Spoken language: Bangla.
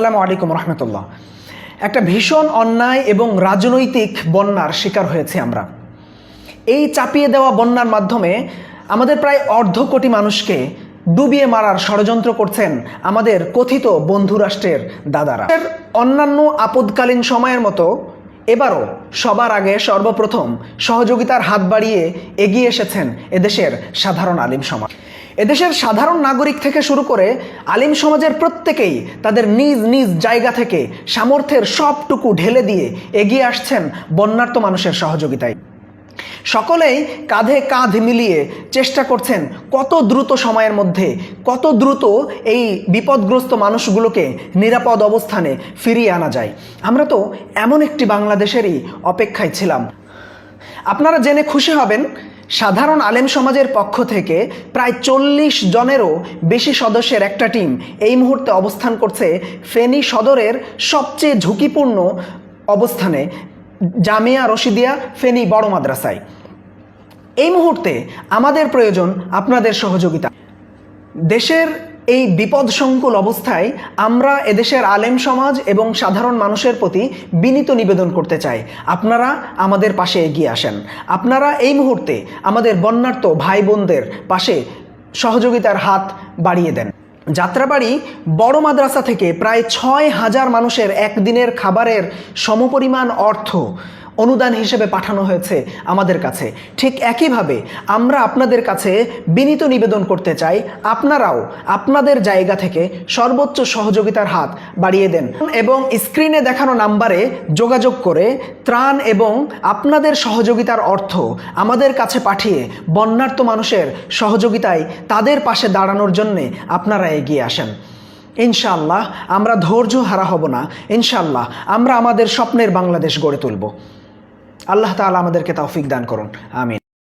আসসালামু আলাইকুম রহমতুল্লাহ। একটা ভীষণ অন্যায় এবং রাজনৈতিক বন্যার শিকার হয়েছে আমরা। এই চাপিয়ে দেওয়া বন্যার মাধ্যমে আমাদের প্রায় অর্ধ কোটি মানুষকে ডুবিয়ে মারার ষড়যন্ত্র করছেন আমাদের কথিত বন্ধুরাষ্ট্রের দাদারা। অন্যান্য আপদকালীন সময়ের মতো এবারও সবার আগে সর্বপ্রথম সহযোগিতার হাত বাড়িয়ে এগিয়ে এসেছেন এদেশের সাধারণ আলিম সমাজ। এদেশের সাধারণ নাগরিক থেকে শুরু করে আলিম সমাজের প্রত্যেকেই তাদের নিজ নিজ জায়গা থেকে সামর্থ্যের সবটুকু ঢেলে দিয়ে এগিয়ে আসছেন বন্যার্ত মানুষের সহযোগিতায়। সকলেই কাঁধে কাঁধ মিলিয়ে চেষ্টা করছেন কত দ্রুত সময়ের মধ্যে, কত দ্রুত এই বিপদগ্রস্ত মানুষগুলোকে নিরাপদ অবস্থানে ফিরিয়ে আনা যায়। আমরা তো এমন একটি বাংলাদেশেরই অপেক্ষায় ছিলাম। আপনারা জেনে খুশি হবেন, সাধারণ আলেম সমাজের পক্ষ থেকে প্রায় চল্লিশ জনেরও বেশি সদস্যের একটা টিম এই মুহূর্তে অবস্থান করছে ফেনী সদরের সবচেয়ে ঝুঁকিপূর্ণ অবস্থানে, জামিয়া রশিদিয়া ফেনী বড় মাদ্রাসায়। এই মুহূর্তে আমাদের প্রয়োজন আপনাদের সহযোগিতা। দেশের এই বিপদসংকুল অবস্থায় আমরা এদেশের আলেম সমাজ এবং সাধারণ মানুষের প্রতি বিনীত নিবেদন করতে চাই। আপনারা আমাদের পাশে এগিয়ে আসেন। আপনারা এই মুহূর্তে আমাদের বন্যার্ত ভাই বোনদের পাশে সহযোগিতার হাত বাড়িয়ে দেন। যাত্রাবাড়ি বড় মাদ্রাসা থেকে প্রায় ছয় হাজার মানুষের একদিনের খাবারের সমপরিমাণ অর্থ অনুদান হিসেবে পাঠানো হয়েছে আমাদের কাছে। ঠিক একইভাবে আমরা আপনাদের কাছে বিনীত নিবেদন করতে চাই, আপনারাও আপনাদের জায়গা থেকে সর্বোচ্চ সহযোগিতার হাত বাড়িয়ে দেন এবং স্ক্রিনে দেখানো নাম্বারে যোগাযোগ করে ত্রাণ এবং আপনাদের সহযোগিতার অর্থ আমাদের কাছে পাঠিয়ে বন্যার্ত মানুষের সহযোগিতায় তাদের পাশে দাঁড়ানোর জন্যে আপনারা এগিয়ে আসেন। ইনশাআল্লাহ আমরা ধৈর্য হারা হব না। ইনশাআল্লাহ আমরা আমাদের স্বপ্নের বাংলাদেশ গড়ে তুলব। আল্লাহ তালা আমাদেরকে তৌফিক দান করুন। আমিন।